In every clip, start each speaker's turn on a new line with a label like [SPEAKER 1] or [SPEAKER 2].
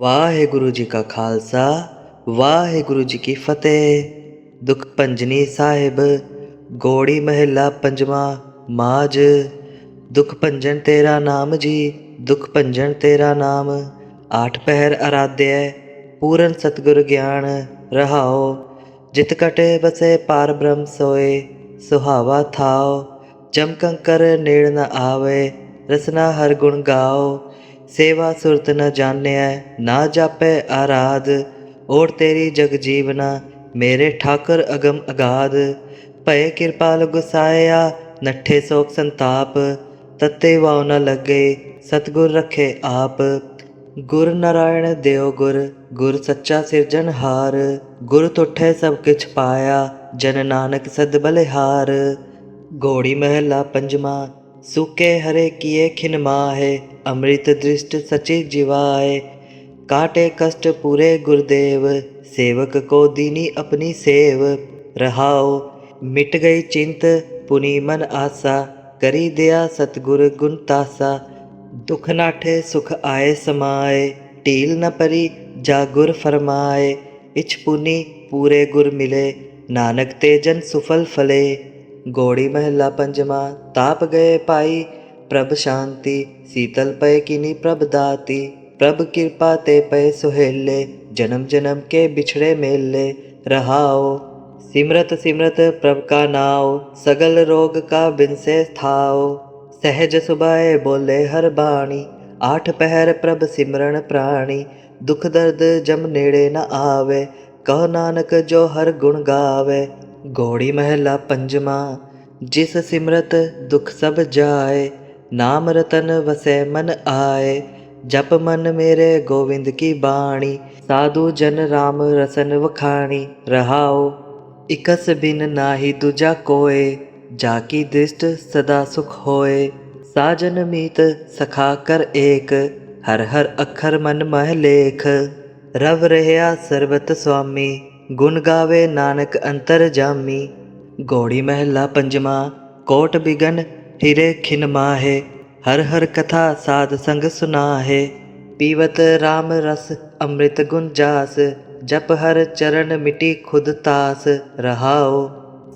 [SPEAKER 1] ਵਾਹਿਗੁਰੂ ਜੀ ਕਾ ਖਾਲਸਾ, ਵਾਹਿਗੁਰੂ ਜੀ ਕੀ ਫਤਿਹ। ਦੁਖ ਪੰਜਨੀ ਸਾਹਿਬ, ਗੋੜੀ ਮਹਿਲਾ ਪੰਜਵਾਂ ਮਾਜ ਦੁਖ ਭੰਜਨ ਤੇਰਾ ਨਾਮ ਜੀ, ਦੁਖ ਭੰਜਨ ਤੇਰਾ ਨਾਮ। ਆਠ ਪਹਿਰ ਅਰਾਧਿਆ ਪੂਰਨ ਸਤਿਗੁਰ ਗਿਆਨ ਰਹਾਓ। ਜਿਤ ਕਟੇ ਬਸੇ ਪਾਰ ਬ੍ਰਹਮ ਸੋਏ, ਸੁਹਾਵਾ ਥਾਓ। ਜਮ ਕੰਕਰ ਨੇੜ ਨ ਆਵੇ, ਰਸਨਾ ਹਰ ਗੁਣ ਗਾਓ। ਸੇਵਾ ਸੁਰਤ ਨ ਜਾਣਿਐ ਨਾ ਜਾਪੈ ਆਰਾਧ। ਓੜ ਤੇਰੀ ਜਗ ਜੀਵਨਾ, ਮੇਰੇ ਠਾਕਰ ਅਗਮ ਅਗਾਧ। ਭਏ ਕਿਰਪਾਲ ਗੁਸਾਇਆ ਨੱਠੇ ਸੋਕ ਸੰਤਾਪ। ਤੱਤੇ ਵਾਉ ਨ ਲੱਗੇ, ਸਤਗੁਰ ਰਖੇ ਆਪ। ਗੁਰ ਨਾਰਾਇਣ ਦਿਓ ਗੁਰ ਗੁਰ ਸੱਚਾ ਸਿਰਜਣਹਾਰ ਗੁਰ ਤੁਠੇ ਸਭ ਕਿਛ ਪਾਇਆ, ਜਨ ਨਾਨਕ ਸਦ ਬਲਿਹਾਰ। ਗੋੜੀ ਮਹਿਲਾ ਪੰਜਵਾ ਸੁਕੇ ਹਰੇ ਕੀਏ ਖਿਨ ਮਾਹੇ, ਅੰਮ੍ਰਿਤ ਦ੍ਰਿਸ਼ਟ ਸਚੇ ਜਿਵਾਏ ਕਾਟੇ ਕਸ਼ਟ ਪੂਰੇ ਗੁਰਦੇਵ, ਸੇਵਕ ਕੋ ਦੀਨੀ ਆਪਣੀ ਸੇਵ। ਰਹਾਓ ਮਿਟ ਗਈ ਚਿੰਤ, ਪੁਨੀ ਮਨ ਆਸਾ। ਕਰੀ ਦਿਆ ਸਤਗੁਰ ਗੁਣ ਤਾਸਾ। ਦੁਖ ਨਾਠੇ ਸੁਖ ਆਏ ਸਮਾਏ। ਢੀਲ ਨ ਪਰੀ ਜਾ ਗੁਰ ਫਰਮਾਏ। ਇਛ ਪੁਨੀ ਪੂਰੇ ਗੁਰ ਮਿਲੇ। ਨਾਨਕ ਤੇ ਜਨ ਸੁਫਲ ਫਲੇ। ਗੋੜੀ ਮਹਿਲਾ ਪੰਜਵਾ ਤਾਪ ਗਏ ਪਾਈ ਪ੍ਰਭ ਸ਼ਾਂਤੀ ਸੀਤਲ ਪਏ ਕਿਨੀ ਪ੍ਰਭ ਦਾਤੀ ਪ੍ਰਭ ਕਿਰਪਾ ਤੇ ਪਏ ਸੁਹੇਲੇ ਜਨਮ ਜਨਮ ਕੇ ਵਿਛੜੇ ਮੇਲੇ ਰਹਾਓ ਸਿਮਰਤ ਸਿਮਰਤ ਪ੍ਰਭ ਕਾ ਨਾਉ ਸਗਲ ਰੋਗ ਕਾ ਬਿਨਸੇ ਥਾਓ ਸਹਿਜ ਸੁਭਾਏ ਬੋਲੇ ਹਰ ਬਾਣੀ ਆਠ ਪਹਿਰ ਪ੍ਰਭ ਸਿਮਰਨ ਪ੍ਰਾਣੀ ਦੁਖ ਦਰਦ ਜਮ ਨੇੜੇ ਨ ਆਵੇ ਕਹੋ ਨਾਨਕ ਜੋ ਹਰ ਗੁਣ ਗਾਵੇ ਗੋੜੀ ਮਹਿਲਾ ਪੰਜਵਾ, ਜਿਸ ਸਿਮਰਤ ਦੁਖ ਸਭ ਜਾਏ, ਨਾਮ ਰਤਨ ਵਸੈ ਮਨ ਆਏ, ਜਪ ਮਨ ਮੇਰੇ ਗੋਵਿੰਦ ਕੀ ਬਾਣੀ, ਸਾਧੂ ਜਨ ਰਾਮ ਰਸਨ ਵਖਾਣੀ ਰਹਾਓ ਇਕਸ ਬਿਨ ਨਾਹੀ ਦੂਜਾ ਕੋਏ, ਜਾ ਕੀ ਦ੍ਰਿਸ਼ਟ ਸਦਾ ਸੁਖ ਹੋਏ, ਸਾਜਨ ਮੀਤ ਸਖਾ ਕਰ ਏਕ, ਹਰ ਹਰ ਅੱਖਰ ਮਨ ਮਹਿ ਲੇਖ, ਰਵ ਰਹਿਆ ਸਰਬਤ ਸੁਆਮੀ ਗੁਣ ਗਾਵੇ ਨਾਨਕ ਅੰਤਰ ਜਾਮੀ, ਗੋੜੀ ਮਹਿਲਾ ਪੰਜਵਾ ਕੋਟ ਬਿਗਨ ਹਿਰੇ ਖਿਨ ਮਾਹੇ, ਹਰ ਹਰ ਕਥਾ ਸਾਧ ਸੰਗ ਸੁਨਾਹੇ, ਪੀਵਤ RAM ਰਸ ਅੰਮ੍ਰਿਤ ਗੁਣ ਜਾਸ, ਜਪ ਹਰ ਚਰਨ ਮਿਟੀ ਖੁਦ ਤਾਸ ਰਹਾਓ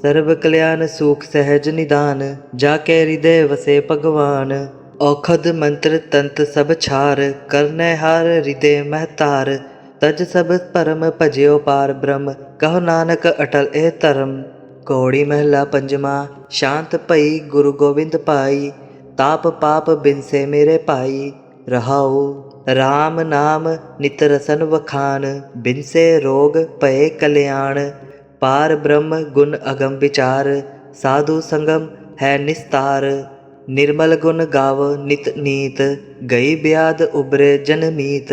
[SPEAKER 1] ਸਰਬ ਕਲਿਆਣ ਸੂਖ ਸਹਿਜ ਨਿਦਾਨ, ਜਾ ਕੇ ਹਿਰਦੇ ਵਸੇ ਭਗਵਾਨ, ਔਖਦ ਮੰਤਰ ਤੰਤ ਸਭ ਛਾਰ, ਕਰਨੈ ਹਾਰ ਹਿਰਦੇ ਮਹਤਾਰ ਤਜ ਸਭ ਪਰਮ ਭਜਿਓ ਪਾਰ ਬ੍ਰਹਮ, ਕਹੋ ਨਾਨਕ ਅਟਲ ਇਹ ਧਰਮ। ਕੋੜੀ ਮਹਿਲਾ ਪੰਜਵਾ ਸ਼ਾਂਤ ਭਈ ਗੁਰੂ ਗੋਬਿੰਦ ਪਾਈ ਤਾਪ ਪਾਪ ਬਿਨਸੇ ਮੇਰੇ ਭਾਈ। ਰਹਾਉ RAM ਨਾਮ ਨਿਤ ਰਸਨ ਵਖਾਨ, ਬਿਨਸੇ ਰੋਗ ਭਏ ਕਲਿਆਣ। ਪਾਰ ਬ੍ਰਹਮ ਗੁਣ ਅਗਮ ਵਿਚਾਰ, ਸਾਧੂ ਸੰਗਮ ਹੈ ਨਿਸਤਾਰ। ਨਿਰਮਲ ਗੁਣ ਗਾਵ ਨਿਤ ਨੀਤ, ਗਈ ਬਿਆਦ ਉਬਰੇ ਜਨਮੀਤ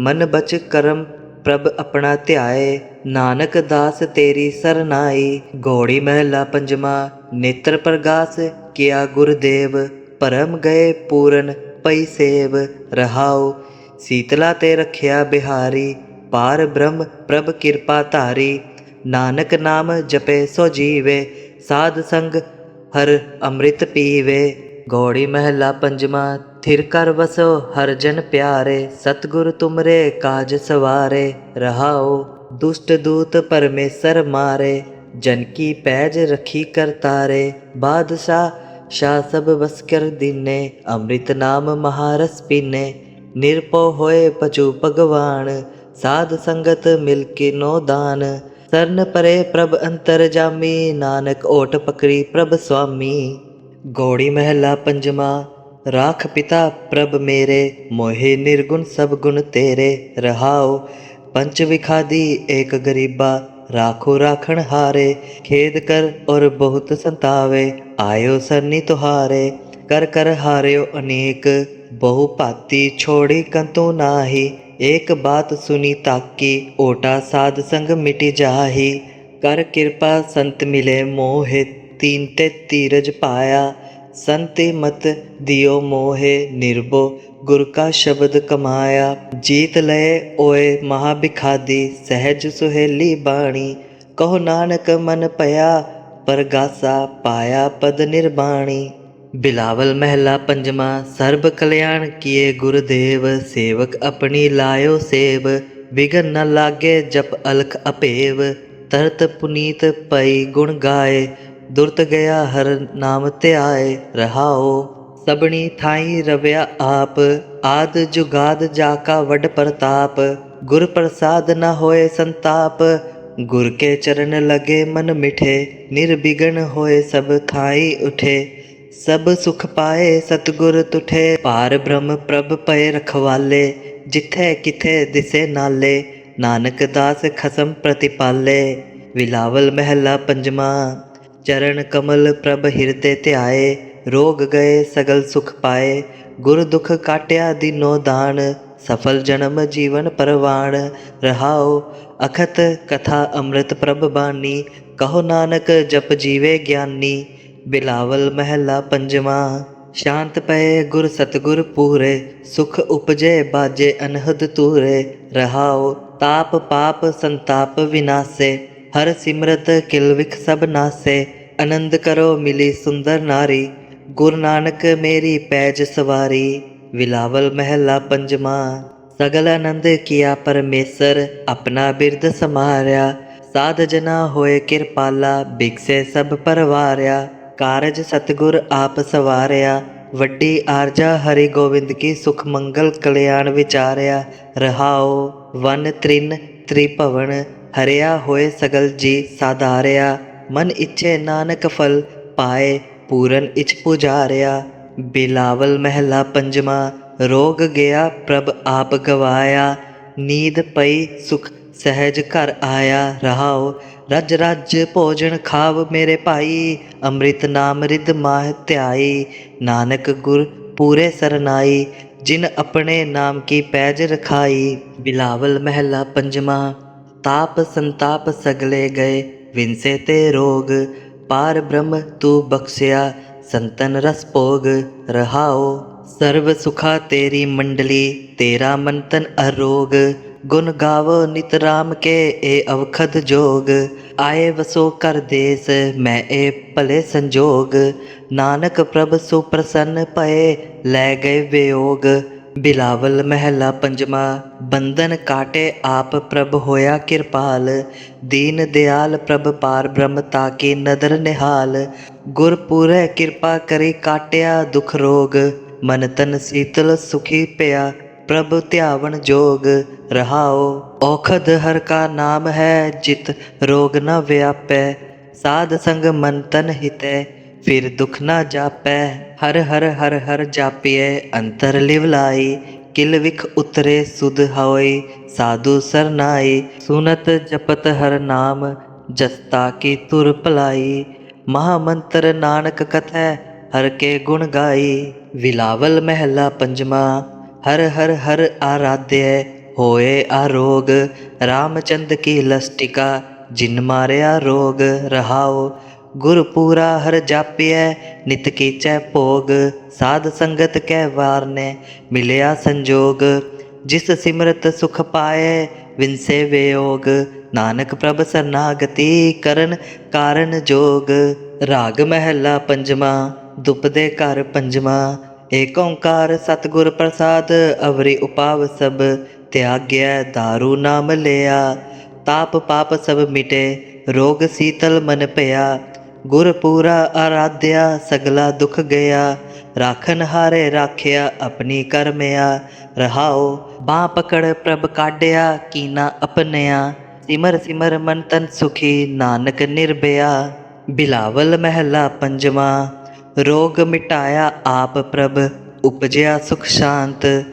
[SPEAKER 1] ਮਨ ਬਚ ਕਰਮ, ਪ੍ਰਭ ਆਪਣਾ ਧਿਆਏ। ਨਾਨਕ ਦਾਸ ਤੇਰੀ ਸਰਨਾਈ। ਗੋੜੀ ਮਹਿਲਾ ਪੰਜਵਾ ਨੇਤਰ ਪ੍ਰਗਾਸ, ਕੀਆ ਗੁਰਦੇਵ। ਪਰਮ ਗਏ ਪੂਰਨ ਪਈ ਸੇਵ, ਰਹਾਉ। ਸੀਤਲਾ ਤੇ ਰਖਿਆ ਬਿਹਾਰੀ, ਪਾਰ ਬ੍ਰਹਮ, ਪ੍ਰਭ ਕਿਰਪਾ ਧਾਰੀ। ਨਾਨਕ ਨਾਮ ਜਪੇ ਸੋ ਜੀਵੇ, ਸਾਧ ਸੰਗ ਹਰ ਅੰਮ੍ਰਿਤ ਪੀਵੇ। ਗੌੜੀ ਮਹਿਲਾ ਪੰਜਵਾ, ਥਿਰ ਕਰ ਵਸੋ ਹਰ ਜਨ ਪਿਆਰੇ, ਸਤਗੁਰ ਤੁਮਰੇ ਕਾਜ ਸਵਾਰੇ, ਰਹਾਓ ਦੁਸ਼ਟ ਦੂਤ ਪਰਮੇਸ਼ਰ ਮਾਰੇ, ਜਨ ਕੀ ਪੈਜ ਰਖੀ ਕਰਤਾਰੇ ਬਾਦਸ਼ਾਹ ਸ਼ਾ ਸਭ ਵਸ ਕਰ ਦੀਨੇ, ਅੰਮ੍ਰਿਤ ਨਾਮ ਮਹਾਰਸ ਪੀਨੇ ਨਿਰਪੋ ਹੋਏ ਪਚੂ ਭਗਵਾਨ, ਸਾਧ ਸੰਗਤ ਮਿਲ ਕੇ ਨੋ ਦਾਨ, ਸਰਨ ਪਰੇ ਪ੍ਰਭ ਅੰਤਰ ਜਾਮੀ, ਨਾਨਕ ਓਟ ਪਕਰੀ ਪ੍ਰਭ ਸੁਆਮੀ। ਗੋੜੀ ਮਹਿਲਾ ਪੰਜਵਾ ਰਾਖ ਪਿਤਾ ਪ੍ਰਭ ਮੇਰੇ ਮੋਹਿ ਨਿਰਗੁਣ ਸਭ ਗੁਣ ਤੇਰੇ ਰਹਾਉ ਪੰਚ ਵਿਖਾਦੀ ਏਕ ਗਰੀਬਾ ਰਾਖੋ ਰਾਖਣ ਹਾਰੇ ਖੇਦ ਕਰ ਔਰ ਬਹੁਤ ਸੰਤਾਵੇ ਆਇਓ ਸਰਨੀ ਤੁਹਾਰੇ ਕਰ ਕਰ ਹਾਰਿਓ ਅਨੇਕ ਬਹੁ ਭਾਤੀ ਛੋੜੀ ਕੰਤੋ ਨਾਹੀ ਏਕ ਬਾਤ ਸੁਨੀ ਤਾਕੀ ਓਟਾ ਸਾਧ ਸੰਗ ਮਿਟੀ ਜਾਹੀ ਕਰ ਕਿਰਪਾ ਸੰਤ ਮਿਲੇ ਮੋਹਿ ਤੀਨ ਤੇ ਤੀਰਜ ਪਾਇਆ ਸੰਤੇ ਮਤ ਦਿਓ ਮੋਹੇ ਨਿਰਭੋ ਗੁਰ ਕਾ ਸ਼ਬਦ ਕਮਾਇਆ। ਜੀਤ ਲਏ ਓਏ ਮਹਾ ਬਿਖਾਦੀ ਸਹਿਜ ਸੁਹੇਲੀ ਬਾਣੀ, ਕਹੋ ਨਾਨਕ ਮਨ ਭਇਆ ਪਰਗਾਸਾ ਪਾਇਆ ਪਦ ਨਿਰਬਾਣੀ। ਬਿਲਾਵਲ ਮਹਿਲਾ ਪੰਜਵਾ, ਸਰਬ ਕਲਿਆਣ ਕੀਏ ਗੁਰਦੇਵ, ਸੇਵਕ ਆਪਣੀ ਲਾਇਓ ਸੇਵ, ਵਿਗਨ ਨ ਲਾਗੇ ਜਪ ਅਲਖ ਅਪੇਵ। ਤਰਤ ਪੁਨੀਤ ਪਈ ਗੁਣ ਗਾਏ ਦੁਰਤ ਗਿਆ ਹਰ ਨਾਮ ਧਿਆਏ ਰਹਾਓ ਸਬਣੀ ਥਾਈ ਰਵਿਆ ਆਪ ਆਦ ਜੁਗਾਦ ਜਾ ਕਾ ਵੱਡ ਪ੍ਰਤਾਪ ਗੁਰ ਪ੍ਰਸਾਦ ਨ ਹੋਏ ਸੰਤਾਪ ਗੁਰ ਕੇ ਚਰਨ ਲਗੇ ਮਨ ਮਿਠੇ ਨਿਰਬਿਗਨ ਹੋਏ ਸਭ ਥਾਈ ਉਠੇ ਸਭ ਸੁਖ ਪਾਏ ਸਤਗੁਰ ਤੁਠੇ ਪਾਰ ਬ੍ਰਹਮ ਪ੍ਰਭ ਪਏ ਰਖਵਾਲੇ ਜਿੱਥੇ ਕਿਥੇ ਦਿਸੇ ਨਾਲੇ ਨਾਨਕ ਦਾਸ ਖਸਮ ਪ੍ਰਤਿਪਾਲੇ ਵਿਲਾਵਲ ਮਹਿਲਾ ਪੰਜਵਾ ਚਰਨ ਕਮਲ ਪ੍ਰਭ ਹਿਰਦੇ ਧਿਆਏ, ਰੋਗ ਗਏ ਸਗਲ ਸੁਖ ਪਾਏ, ਗੁਰ ਦੁਖ ਕਾਟਿਆ ਦਿਨੋ ਦਾਨ, ਸਫਲ ਜਨਮ ਜੀਵਨ ਪਰਵਾਣ ਰਹਾਓ ਅਖਤ ਕਥਾ ਅੰਮ੍ਰਿਤ ਪ੍ਰਭ ਬਾਣੀ, ਕਹੋ ਨਾਨਕ ਜਪ ਜੀਵੇ ਗਿਆਨੀ, ਬਿਲਾਵਲ ਮਹਿਲਾ ਪੰਜਵਾਂ, ਸ਼ਾਂਤ ਪਏ ਗੁਰ ਸਤਗੁਰ ਪੂਰੇ, ਸੁਖ ਉਪਜੇ ਬਾਜੇ ਅਨਹਦ ਤੂਰੇ ਰਹਾਓ ਤਾਪ ਪਾਪ ਸੰਤਾਪ ਵਿਨਾਸੇ ਹਰ ਸਿਮਰਤ ਕਿਲ ਵਿਖ ਸਭ ਨਾਸੇ, ਆਨੰਦ ਕਰੋ ਮਿਲੀ ਸੁੰਦਰ ਨਾਰੀ, ਗੁਰੂ ਨਾਨਕ ਮੇਰੀ ਪੈਜ ਸਵਾਰੀ, ਵਿਲਾਵਲ ਮਹਿਲਾ ਪੰਜਵਾ ਸਗਲ ਆਨੰਦ ਕੀਆ ਪਰਮੇਸ਼ਰ, ਆਪਣਾ ਬਿਰਦ ਸਮਾਰਿਆ, ਸਾਧ ਜਨਾ ਹੋਏ ਕਿਰਪਾਲਾ, ਬਿਕਸੇ ਸਭ ਪਰਵਾਰਿਆ, ਕਾਰਜ ਸਤਗੁਰ ਆਪ ਸਵਾਰਿਆ, ਵੱਡੀ ਆਰਜਾ ਹਰੀ ਗੋਬਿੰਦ ਕੀ ਸੁਖ ਮੰਗਲ ਕਲਿਆਣ ਵਿਚਾਰਿਆ, ਰਹਾਓ ਵਨ ਤ੍ਰਿਨ ਤ੍ਰਿਭਵਨ ਹਰਿਆ ਹੋਏ ਸਗਲ ਜੀ ਸਾਧਾਰਿਆ, ਮਨ ਇੱਛੇ ਨਾਨਕ ਫਲ ਪਾਏ, ਪੂਰਨ ਇਚ ਪੁਜਾਰਿਆ। ਬਿਲਾਵਲ ਮਹਿਲਾ ਪੰਜਵਾ, ਰੋਗ ਗਿਆ ਪ੍ਰਭ ਆਪ ਗਵਾਇਆ। ਨੀਂਦ ਪਈ ਸੁਖ ਸਹਿਜ ਘਰ ਆਇਆ, ਰਹਾਓ, ਰਜ ਰਜ ਭੋਜਨ ਖਾਵ ਮੇਰੇ ਭਾਈ। ਅੰਮ੍ਰਿਤ ਨਾਮ ਰਿਦ ਮਾਹ ਧਿਆਈ, ਨਾਨਕ ਗੁਰ ਪੂਰੇ ਸਰਨਾਈ। ਜਿਨ ਆਪਣੇ ਨਾਮ ਕੀ ਪੈਜ ਰਖਾਈ, ਬਿਲਾਵਲ ਮਹਿਲਾ ਪੰਜਵਾ ਤਾਪ ਸੰਤਾਪ ਸਗਲੇ ਗਏ, ਵਿੰਸੇ ਤੇ ਰੋਗ। ਪਾਰ ਬ੍ਰਹਮ ਤੂੰ ਬਖਸ਼ਿਆ, ਸੰਤਨ ਰਸ ਭੋਗ। ਰਹਾਓ ਸਰਬ ਸੁਖਾ ਤੇਰੀ ਮੰਡਲੀ, ਤੇਰਾ ਮੰਤਨ ਅਰੋਗ। ਗੁਣ ਗਾਵੋ ਨਿਤ ਰਾਮ ਕੇ, ਏ ਅਵਖਦ ਜੋਗ। ਆਏ ਵਸੋ ਕਰ ਦੇਸ, ਮੈਂ ਏ ਭਲੇ ਸੰਜੋਗ। ਨਾਨਕ ਪ੍ਰਭ ਸੁਪ੍ਰਸੰਨ ਪ੍ਰਸੰਨ ਲੈ ਗਏ ਵਿਯੋਗ। ਬਿਲਾਵਲ ਮਹਿਲਾ ਪੰਜਵਾ, ਬੰਧਨ ਕਾਟੇ ਆਪ ਪ੍ਰਭ ਹੋਇਆ ਕਿਰਪਾਲ, ਦੀਨ ਦਿਆਲ ਪ੍ਰਭ ਪਾਰ ਬ੍ਰਹਮ ਤਾਕੀ ਨਦਰ ਨਿਹਾਲ, ਗੁਰ ਕਿਰਪਾ ਕਰੀ ਕਾਟਿਆ ਦੁਖ ਰੋਗ, ਮਨ ਤਨ ਸੀਤਲ ਸੁਖੀ ਪਿਆ ਪ੍ਰਭ ਧਿਆਵਨ ਜੋਗ ਰਹਾਓ ਔਖਦ ਹਰ ਕਾ ਨਾਮ ਹੈ ਜਿਤ ਰੋਗ ਨ ਵਿਆਪੈ, ਸਾਧ ਸੰਗ ਮਨ ਤਨ ਹਿਤੈ ਫਿਰ ਦੁਖ ਨਾ ਜਾਪੈ ਹਰ ਹਰ ਹਰ ਹਰ ਜਾਪੀਐ ਅੰਤਰ ਲਿਵ ਲਾਈ ਕਿਲ ਵਿਖ ਉਤਰੇ ਸੁਧ ਹੋਈ ਸਾਧੂ ਸਰਨਾਈ ਸੁਨਤ ਜਪਤ ਹਰ ਨਾਮ ਜਸਤਾ ਕੀ ਤੁਰ ਭਲਾਈ ਮਹਾ ਮੰਤਰ ਨਾਨਕ ਕਥੈ ਹਰ ਕੇ ਗੁਣ ਗਾਈ ਵਿਲਾਵਲ ਮਹਿਲਾ ਪੰਜਵਾ ਹਰ ਹਰ ਹਰ ਆਰਾਧਿਐ ਹੋਏ ਆਰੋਗ ਰਾਮਚੰਦ ਕੀ ਲਸਟਿਕਾ ਜਿਨ ਮਾਰਿਆ ਰੋਗ ਰਹਾਓ ਗੁਰ ਪੂਰਾ ਹਰ ਜਾਪਿਐ, ਨਿਤ ਕੀਚੈ ਭੋਗ, ਸਾਧ ਸੰਗਤ ਕੈ ਵਾਰਨੇ, ਮਿਲਿਆ ਸੰਜੋਗ। ਜਿਸ ਸਿਮਰਤ ਸੁਖ ਪਾਏ ਵਿਨਸੇ ਵਿਯੋਗ। ਨਾਨਕ ਪ੍ਰਭ ਸਰਨਾਗਤੀ ਕਰਨ ਕਾਰਨ ਜੋਗ। ਰਾਗ ਮਹਿਲਾ ਪੰਜਵਾ ਦੁਪਦੇ ਘਰ ਪੰਜਵਾ ਏਕ ਓੰਕਾਰ ਸਤਿਗੁਰ ਪ੍ਰਸਾਦ, ਅਵਰੀ ਉਪਾਵ ਸਭ। ਤਿਆਗਿਆ दारू ਨਾਮ ਲਿਆ। ਤਾਪ ਪਾਪ ਸਭ ਮਿਟੇ, ਰੋਗ ਸੀਤਲ ਮਨ ਭਇਆ। ਗੁਰ ਪੂਰਾ ਆਰਾਧਿਆ, ਸਗਲਾ ਦੁਖ ਗਿਆ। ਰਾਖਨ ਹਾਰੇ ਰਾਖਿਆ, ਆਪਣੀ ਕਰਮਿਆ। ਰਹਾਓ ਬਾਹ ਪਕੜ ਪ੍ਰਭ ਕਾਢਿਆ, ਕੀਨਾ ਅਪਨਿਆ। ਸਿਮਰ ਸਿਮਰ ਮਨ ਤਨ ਸੁਖੀ, ਨਾਨਕ ਨਿਰਭਇਆ ਬਿਲਾਵਲ ਮਹਿਲਾ ਪੰਜਵਾ, ਰੋਗ ਮਿਟਾਇਆ ਆਪ ਪ੍ਰਭ, ਉਪਜਿਆ ਸੁਖ ਸ਼ਾਂਤ।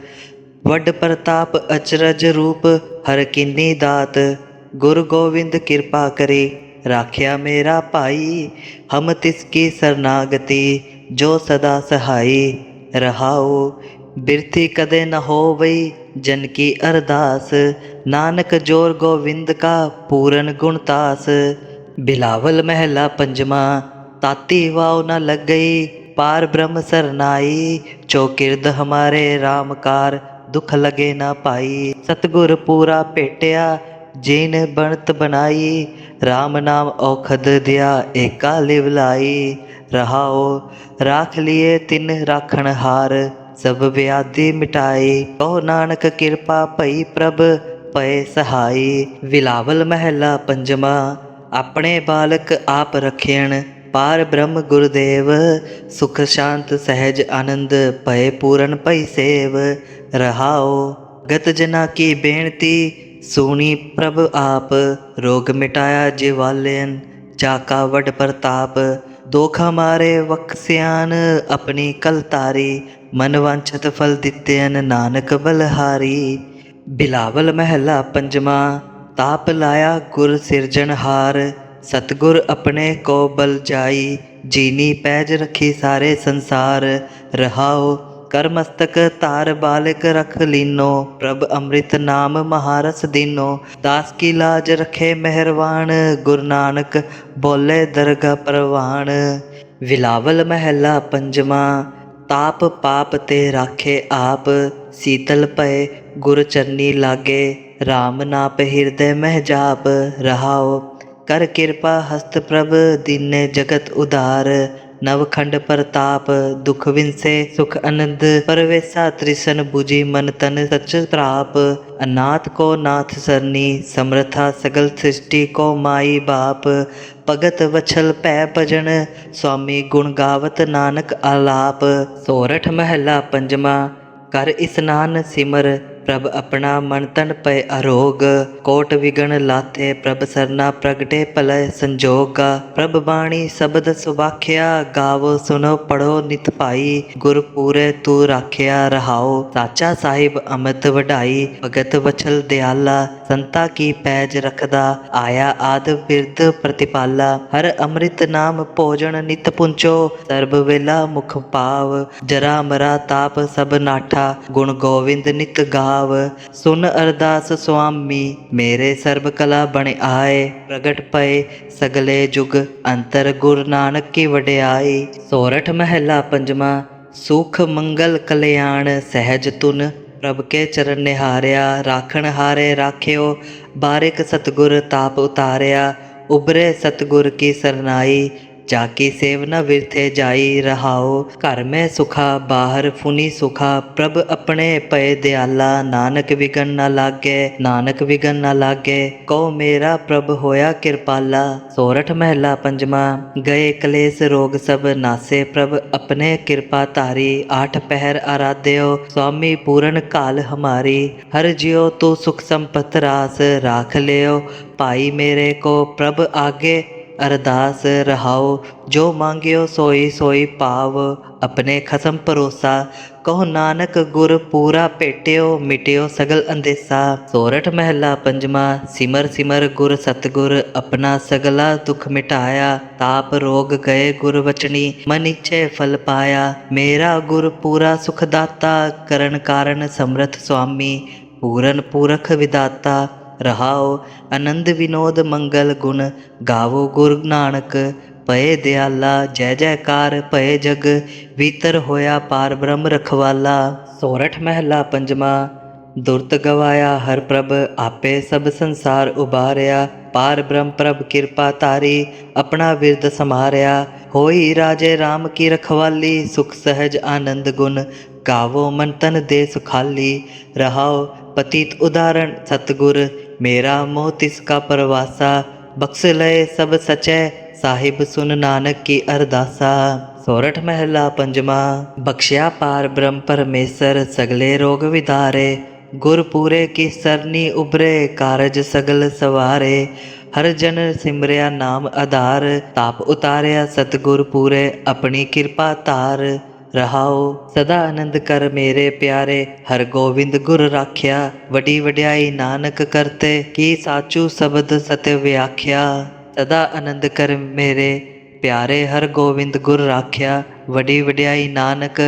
[SPEAKER 1] ਵੱਡ ਪ੍ਰਤਾਪ ਅਚਰਜ ਰੂਪ, ਹਰ ਕਿੰਨੀ ਦਾਤ। ਗੁਰ ਗੋਬਿੰਦ ਕਿਰਪਾ ਕਰੇ। ਰਾਖਿਆ ਮੇਰਾ ਭਾਈ, ਹਮ ਤਿਸ ਕੀ ਸਰਨਾਗਤੀ, ਜੋ ਸਦਾ ਸਹਾਈ ਰਹਾਓ ਬਿਰਥੀ ਕਦੇ ਨ ਹੋਵਈ ਜਨ ਕੀ ਅਰਦਾਸ, ਨਾਨਕ ਜੋਰ ਗੋਵਿੰਦ ਕਾ ਪੂਰਨ ਗੁਣਤਾਸ ਬਿਲਾਵਲ ਮਹਿਲਾ ਪੰਜਵਾ ਤਾਤੀ ਵਾਉ ਨ ਲੱਗਈ, ਪਾਰ ਬ੍ਰਹਮ ਸਰਨਾਈ, ਚੌਕਿਰਦ ਹਮਾਰੇ ਰਾਮਕਾਰ ਦੁਖ ਲਗੇ ਨਾ ਪਾਈ। ਸਤਗੁਰ ਪੂਰਾ ਭੇਟਿਆ, ਜਿਨ ਬਣਤ ਬਣਾਈ RAM ਨਾਮ ਔਖਦ ਦਿਆ, ਏਕਾ ਲਿਵ ਲਾਈ ਰਹਾਓ। ਰਾਖ ਲਿਏ ਤਿੰਨ ਰਾਖਣ ਹਾਰ, ਸਭ ਵਿਆਧੀ ਮਿਟਾਈ। ਕਹੋ ਨਾਨਕ ਕਿਰਪਾ ਭਈ ਪ੍ਰਭ ਪਏ ਸਹਾਈ। ਵਿਲਾਵਲ ਮਹਿਲਾ ਪੰਜਵਾ ਆਪਣੇ ਬਾਲਕ ਆਪ ਰਖਿਆਣ ਪਾਰ ਬ੍ਰਹਮ ਗੁਰਦੇਵ, ਸੁਖ ਸ਼ਾਂਤ ਸਹਿਜ ਆਨੰਦ ਭਏ ਪੂਰਨ ਭਈ ਸੇਵ। ਰਹਾਓ, ਗਤ ਜਨਾ ਕੀ ਬੇਨਤੀ ਸੁਣੀ ਪ੍ਰਭ ਆਪ ਰੋਗ ਮਿਟਾਇਆ ਜਿਵਾਲਿਆਨ ਚਾਕਾ ਵਡ ਪ੍ਰਤਾਪ, ਦੋਖ ਹਮਾਰੇ ਵਕਸਿਆਨ ਆਪਣੀ ਕਲ ਤਾਰੀ, ਮਨ ਵਾਂਛਤ ਫਲ ਦਿੱਤੇਨ ਨਾਨਕ ਬਲਹਾਰੀ। ਬਿਲਾਵਲ ਮਹਿਲਾ ਪੰਜਵਾ ਤਾਪ ਲਾਇਆ ਗੁਰ ਸਿਰਜਣਹਾਰ ਸਤਗੁਰ ਆਪਣੇ ਕੋ ਬਲ ਜਾਈ, ਜੀਨੀ ਪੈਜ ਰੱਖੀ ਸਾਰੇ ਸੰਸਾਰ ਰਹਾਓ ਕਰ ਮਸਤਕ ਤਾਰ ਬਾਲਕ ਰਖ ਲੀਨੋ, ਪ੍ਰਭ ਅੰਮ੍ਰਿਤ ਨਾਮ ਮਹਾਰਸ ਦੀਨੋ, ਦਾਸ ਕੀ ਲਾਜ ਰਖੇ ਮਿਹਰਵਾਨ, ਗੁਰੂ ਨਾਨਕ ਬੋਲੇ ਦਰਗਾ ਪ੍ਰਵਾਨ। ਵਿਲਾਵਲ ਮਹਿਲਾ ਪੰਜਵਾ, ਤਾਪ ਪਾਪ ਤੇ ਰਾਖੇ ਆਪ, ਸੀਤਲ ਪਏ ਗੁਰ ਚਰਨੀ ਲਾਗੇ RAM ਨਾਪ ਹਿਰਦੈ ਮਹਿ ਜਾਪ, ਰਹਾਓ, ਕਰ ਕਿਰਪਾ ਹਸਤ ਪ੍ਰਭ ਦੀਨੇ ਜਗਤ ਉਦਾਰ ਨਵਖੰਡ ਪ੍ਰਤਾਪ, ਦੁਖ ਵਿੰਸੇ, ਸੁਖ ਅਨੰਦ ਪਰਵੇਸਾ ਤ੍ਰਿਸ਼ਨ 부ਜੀ ਮਨ ਤਨ ਸਚ ਪ੍ਰਾਪ। ਅਨਾਥ ਕੋ ਨਾਥ ਸਰਨੀ, ਸਮਰਥਾ ਸਗਲ ਸ੍ਰਿਸ਼ਟੀ ਕੋ ਮਾਈ ਬਾਪ। ਭਗਤ ਵਛਲ ਭੈ ਭਜਨ ਸੁਆਮੀ ਗੁਣ ਗਾਵਤ ਨਾਨਕ ਆਲਾਪ। ਸੋਰਠ ਮਹਿਲਾ ਪੰਜਵਾ, ਕਰ ਇਸਨਾਨ ਸਿਮਰ ਪ੍ਰਭ ਆਪਣਾ ਮਨ ਤਨ ਪਏ ਅਰੋਗ, ਕੋਟ ਵਿਗਣ ਲਾਥੇ ਪ੍ਰਭ ਸਰਨਾ ਪ੍ਰਗਟੇ ਭਲੇ ਸੰਜੋਗਾ। ਪ੍ਰਭ ਬਾਣੀ ਸ਼ਬਦ ਸੁਵਾਖਿਆ, ਗਾਵੋ ਸੁਨੋ ਪੜੋ ਨਿਤ ਭਾਈ, ਗੁਰ ਪੂਰੇ ਤੂ ਰਾਖਿਆ ਰਹਾਓ। ਸਾਚਾ ਸਾਹਿਬ ਅਮਤ ਵਢਾਈ, ਭਗਤ ਵਛਲ ਦਿਆਲਾ, ਸੰਤਾ ਕੀ ਪੈਜ ਰਖਦਾ, ਆਇਆ ਆਦ ਬਿਰਦ ਪ੍ਰਤਿਪਾਲਾ। ਹਰ ਅੰਮ੍ਰਿਤ ਨਾਮ ਭੋਜਨ ਨਿਤ ਪੁੰਚੋ, ਸਰਬ ਵੇਲਾ ਮੁਖ ਪਾਵ ਜਰਾ ਮਰਾ ਤਾਪ ਸਭ ਨਾਠਾ, ਗੁਣ ਗੋਵਿੰਦ ਨਿਤ ਗਾਵ। ਸੁਨ ਅਰਦਾਸ ਸੁਆਮੀ, ਮੇਰੇ ਸਰਬ ਕਲਾ ਬਣ ਆਏ। ਪ੍ਰਗਟ ਪਏ ਸਗਲੇ ਜੁਗ, ਅੰਤਰ ਗੁਰ ਨਾਨਕ ਕੀ ਵਡਿਆਈ ਸੋਰਠ ਮਹਿਲਾ ਪੰਜਵਾਂ ਸੁਖ ਮੰਗਲ ਕਲਿਆਣ ਸਹਿਜ ਤੁਨ ਪ੍ਰਭ ਕੇ ਚਰਨ ਨਿਹਾਰਿਆ, ਰਾਖਣ ਹਾਰੇ ਰਾਖਿਓ। ਬਾਰਿਕ ਸਤਗੁਰ ਤਾਪ ਉਤਾਰਿਆ ਉਬਰੇ ਸਤਗੁਰ ਕੀ ਸਰਨਾਈ। ਜਾ ਕੀ ਸੇਵਨਾ ਵਿਰਥੇ ਜਾਈ ਰਹਾਓ, ਘਰ ਮੈਂ ਸੁਖਾ, ਬਾਹਰ ਫੁਨੀ ਸੁਖਾ। ਪ੍ਰਭ ਆਪਣੇ ਪਏ ਦਿਆਲਾ, ਨਾਨਕ ਵਿਗਨ ਨਾ ਲਾਗੇ, ਨਾਨਕ ਵਿਗਨ ਨਾ ਲਾਗੇ। ਕਉ ਮੇਰਾ ਪ੍ਰਭ ਹੋਇਆ ਕਿਰਪਾਲਾ, ਸੋਰਠ ਮਹਿਲਾ ਪੰਜਵਾ ਗਏ ਕਲੇਸ਼ ਰੋਗ ਸਭ ਨਾਸੇ, ਪ੍ਰਭ ਆਪਣੇ ਕਿਰਪਾ ਧਾਰੀ। ਆਠ ਪਹਿਰ ਆਰਾਧਿਓ ਸੁਆਮੀ ਪੂਰਨ ਕਾਲ ਹਮਾਰੀ। ਹਰ ਜਿਉ ਤੂੰ ਸੁਖ ਸੰਪਤ ਰਾਸ, ਰਾਖ ਲਿਓ। ਭਾਈ ਮੇਰੇ ਕੋ ਪ੍ਰਭ ਆਗੇ ਅਰਦਾਸ ਰਹਾਓ, ਜੋ ਮੰਗਿਓ ਸੋਈ ਸੋਈ ਪਾਵ। ਆਪਣੇ ਖਸਮ ਭਰੋਸਾ, ਕਹੋ ਨਾਨਕ ਗੁਰ ਪੂਰਾ ਭੇਟਿਓ, ਮਿਟਿਓ ਸਗਲ ਅੰਦੇਸਾ। ਸੋਰਠ ਮਹਿਲਾ ਪੰਜਵਾ ਸਿਮਰ ਸਿਮਰ ਗੁਰ ਸਤਗੁਰ, ਆਪਣਾ ਸਗਲਾ ਦੁਖ ਮਿਟਾਇਆ। ਤਾਪ ਰੋਗ ਗਏ ਗੁਰ ਵਚਨੀ, ਮਨ ਇਛੇ ਫਲ ਪਾਇਆ। ਮੇਰਾ ਗੁਰ ਪੂਰਾ ਸੁਖ ਦਾਤਾ, ਕਰਨ ਕਾਰਨ ਸਮਰਥ ਸੁਆਮੀ। ਪੂਰਨ ਪੂਰਖ ਵਿਦਾਤਾ ਰਹਾਓ, ਆਨੰਦ ਵਿਨੋਦ ਮੰਗਲ ਗੁਣ ਗਾਵੋ ਗੁਰੂ ਨਾਨਕ। ਪਏ ਦਿਆਲਾ, ਜੈ ਜੈਕਾਰ ਪਏ ਜਗ, ਵੀਤਰ ਹੋਇਆ ਪਾਰ ਬ੍ਰਹਮ ਰਖਵਾਲਾ। ਸੋਰਠ ਮਹਿਲਾ ਪੰਜਵਾ ਦੁਰਤ ਗਵਾਇਆ ਹਰ ਪ੍ਰਭ, ਆਪੇ ਸਭ ਸੰਸਾਰ ਉਬਾਰਿਆ ਪਾਰ ਬ੍ਰਹਮ ਪ੍ਰਭ ਕਿਰਪਾ ਤਾਰੀ ਆਪਣਾ ਵਿਰਦ ਸਮਾਰਿਆ। ਹੋਈ ਰਾਜੇ RAM ਕੀ ਰਖਵਾਲੀ, ਸੁਖ ਸਹਿਜ ਆਨੰਦ ਗੁਣ ਗਾਵੋ ਮਨ ਤਨ ਦੇ ਸੁਖਾਲੀ। ਰਹਾਓ, ਪਤੀਤ ਉਦਾਹਰਣ ਸਤਗੁਰ ਮੇਰਾ ਮੋਹ ਤਿਸ ਕਾ ਪਰਵਾਸਾ, ਬਖਸ਼ ਲਏ ਸਭ ਸਚੈ, ਸਾਹਿਬ ਸੁਨ ਨਾਨਕ ਕੀ ਅਰਦਾਸਾ। ਸੋਰਠ ਮਹਿਲਾ ਪੰਜਵਾ ਬਖਸ਼ਿਆ ਪਾਰ ਬ੍ਰਹਮ ਪਰਮੇਸ਼ਰ, ਸਗਲੇ ਰੋਗ ਵਿਦਾਰੇ ਗੁਰ ਪੂਰੇ ਕੀ ਸਰਨੀ ਉਬਰੇ ਕਾਰਜ ਸਗਲ ਸਵਾਰੇ। ਹਰ ਜਨ ਸਿਮਰਿਆ ਨਾਮ ਆਧਾਰ, ਤਾਪ ਉਤਾਰਿਆ ਸਤਗੁਰ ਪੂਰੇ, ਆਪਣੀ ਕਿਰਪਾ ਧਾਰ। ਰਹਾਓ, ਸਦਾ ਆਨੰਦ ਕਰ ਮੇਰੇ ਪਿਆਰੇ। ਹਰ ਗੋਬਿੰਦ ਗੁਰ ਰਾਖਿਆ, ਵੱਡੀ ਵਡਿਆਈ ਨਾਨਕ ਕਰਤੇ, ਕੀ ਸਾਚੂ ਸ਼ਬਦ ਸਤਿ ਵਿਆਖਿਆ। ਸਦਾ ਆਨੰਦ ਕਰ ਮੇਰੇ ਪਿਆਰੇ ਹਰ ਗੋਬਿੰਦ ਗੁਰ ਰਾਖਿਆ, ਵੱਡੀ ਵਡਿਆਈ ਨਾਨਕ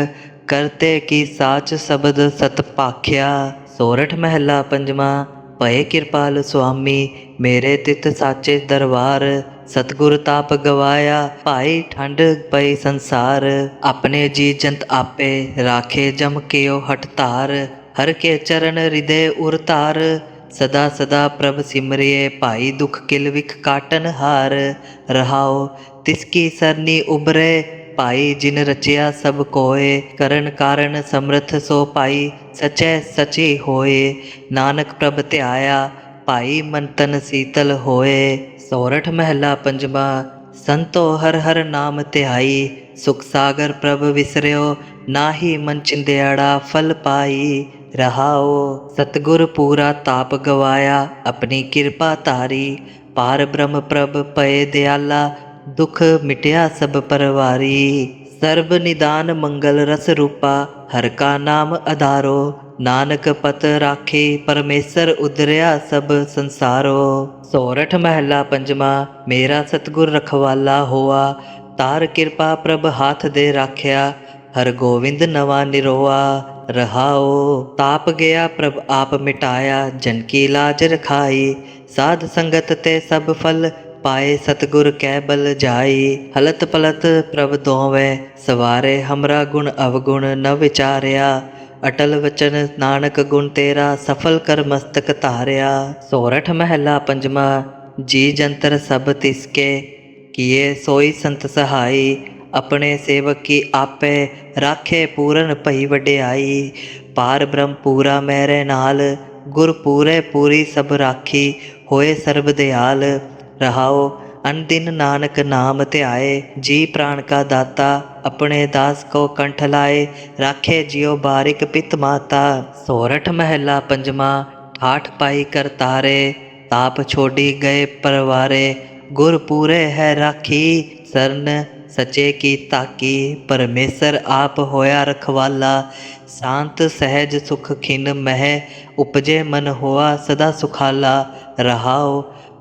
[SPEAKER 1] ਕਰਤੇ, ਕੀ ਸਾਚ ਸ਼ਬਦ ਸਤ ਪਾਖਿਆ। ਸੋਰਠ ਮਹਿਲਾ ਪੰਜਵਾ, ਭਏ ਕਿਰਪਾਲ ਸੁਆਮੀ, ਮੇਰੇ ਤਿਤ ਸਾਚੇ ਦਰਬਾਰ। ਸਤਗੁਰ ਤਾਪ ਗਵਾਇਆ, ਭਾਈ ਠੰਡ ਪਈ ਸੰਸਾਰ। ਆਪਣੇ ਜੀ ਜੰਤ ਆਪੇ ਰਾਖੇ ਜਮ ਕਿਓ ਹਟ ਧਾਰ। ਹਰ ਕੇ ਚਰਨ ਹਿਰਦੇ ਉਰ ਧਾਰ। ਸਦਾ ਸਦਾ ਪ੍ਰਭ ਸਿਮਰਿਏ, ਭਾਈ ਦੁਖ ਕਿਲ ਵਿਖ ਕਾਟਨ ਹਾਰ। ਰਹਾਓ ਤਿਸ ਕੀ ਸਰਨੀ ਉਬਰੇ ਭਾਈ ਜਿਨ ਰਚਿਆ ਸਭ ਕੋਏ। ਕਰਨ ਕਾਰਨ ਸਮਰਥ ਸੋ ਭਾਈ, ਸਚੈ ਸਚੀ ਹੋਏ। ਨਾਨਕ ਪ੍ਰਭ ਧਿਆਇਆ, ਭਾਈ ਮਨ ਤਨ ਸੀਤਲ ਹੋਏ। ਸੋਰਠ ਮਹਿਲਾ ਪੰਜਵਾ, ਸੰਤੋ ਹਰ ਹਰ ਨਾਮ ਧਿਆਈ, ਸੁਖ ਸਾਗਰ ਪ੍ਰਭ ਵਿਸਰਿਓ, ਨਾਹੀ ਮਨ ਚਿੰਦਿਆੜਾ ਫਲ ਪਾਈ, ਰਹਾਓ, ਸਤਗੁਰ ਪੂਰਾ ਤਾਪ ਗਵਾਇਆ, ਆਪਣੀ ਕਿਰਪਾ ਧਾਰੀ, ਪਾਰ ਬ੍ਰਹਮ ਪ੍ਰਭ ਪਏ ਦਿਆਲਾ, ਦੁਖ ਮਿਟਿਆ ਸਭ ਪਰਵਾਰੀ, ਸਰਬ ਨਿਦਾਨ ਮੰਗਲ ਰਸ ਰੂਪਾ, ਹਰ ਕਾ ਨਾਮ ਅਧਾਰੋ ਨਾਨਕ ਪਤ ਰਾਖੀ ਪਰਮੇਸ਼ਰ ਉਦਰਿਆ ਸਭ ਸੰਸਾਰੋ। ਸੋਰਠ ਮਹਿਲਾ ਪੰਜਵਾ ਮੇਰਾ ਸਤਗੁਰ ਰਖਵਾਲਾ ਹੋਆ। ਤਾਰ ਕਿਰਪਾ ਪ੍ਰਭ ਹਾਥ ਦੇ ਰਾਖਿਆ ਹਰ ਗੋਵਿੰਦ ਨਵਾ ਨਿਰੋਆ। ਰਹਾਓ, ਤਾਪ ਗਿਆ ਪ੍ਰਭ ਆਪ ਮਿਟਾਇਆ, ਜਨ ਕੀ ਲਾਜ ਰਖਾਈ। ਸਾਧ ਸੰਗਤ ਤੇ ਸਭ ਫਲ ਪਾਏ, ਸਤਗੁਰ ਕੈ ਬਲ ਜਾਈ। ਹਲਤ ਪਲਤ ਪ੍ਰਭ ਦੋਵੇਂ, ਸਵਾਰੇ ਹਮਰਾ ਗੁਣ ਅਵਗੁਣ ਨ ਵਿਚਾਰਿਆ। ਅਟਲ ਵਚਨ ਨਾਨਕ ਗੁਣ ਤੇਰਾ, ਸਫਲ ਕਰ ਮਸਤਕ ਧਾਰਿਆ। ਸੋਰਠ ਮਹਿਲਾ ਪੰਜਵਾ ਜੀ ਜੰਤਰ ਸਭ ਤਿਸਕੇ, ਕੀਏ ਸੋਈ ਸੰਤ ਸਹਾਈ। ਆਪਣੇ ਸੇਵਕ ਕੀ ਆਪੇ ਰਾਖੇ ਪੂਰਨ ਭਈ ਵਡਿਆਈ। ਪਾਰ ਬ੍ਰਹਮ ਪੂਰਾ ਮੇਰੇ ਨਾਲ, ਗੁਰ ਪੂਰੇ ਪੂਰੀ ਸਭ ਰਾਖੀ, ਹੋਏ ਸਰਬ ਦਿਆਲ। ਰਹਾਓ ਅਨਦਿਨ ਨਾਨਕ ਨਾਮ ਧਿਆਏ ਜੀ ਪ੍ਰਾਣ ਕਾ ਦਾਤਾ, ਆਪਣੇ ਦਾਸ ਕੋ ਕੰਠ ਲਾਏ, ਰਾਖੇ ਜਿਉ ਬਾਰਿਕ ਪਿਤ ਮਾਤਾ। ਸੋਰਠ ਮਹਿਲਾ ਪੰਜਵਾ, ਠਾਠ ਪਾਈ ਕਰਤਾਰੇ ਤਾਪ ਛੋੜੀ ਗਏ ਪਰਵਾਰੇ। ਗੁਰ ਪੂਰੇ ਹੈ ਰਾਖੀ, ਸਰਨ ਸਚੇ ਕੀ ਤਾਕੀ ਪਰਮੇਸ਼ਰ ਆਪ ਹੋਇਆ ਰਖਵਾਲਾ, ਸ਼ਾਂਤ ਸਹਿਜ ਸੁਖ ਖਿਨ ਮਹਿ, ਉਪਜੇ ਮਨ ਹੋਆ ਸਦਾ ਸੁਖਾਲਾ। ਰਹਾਓ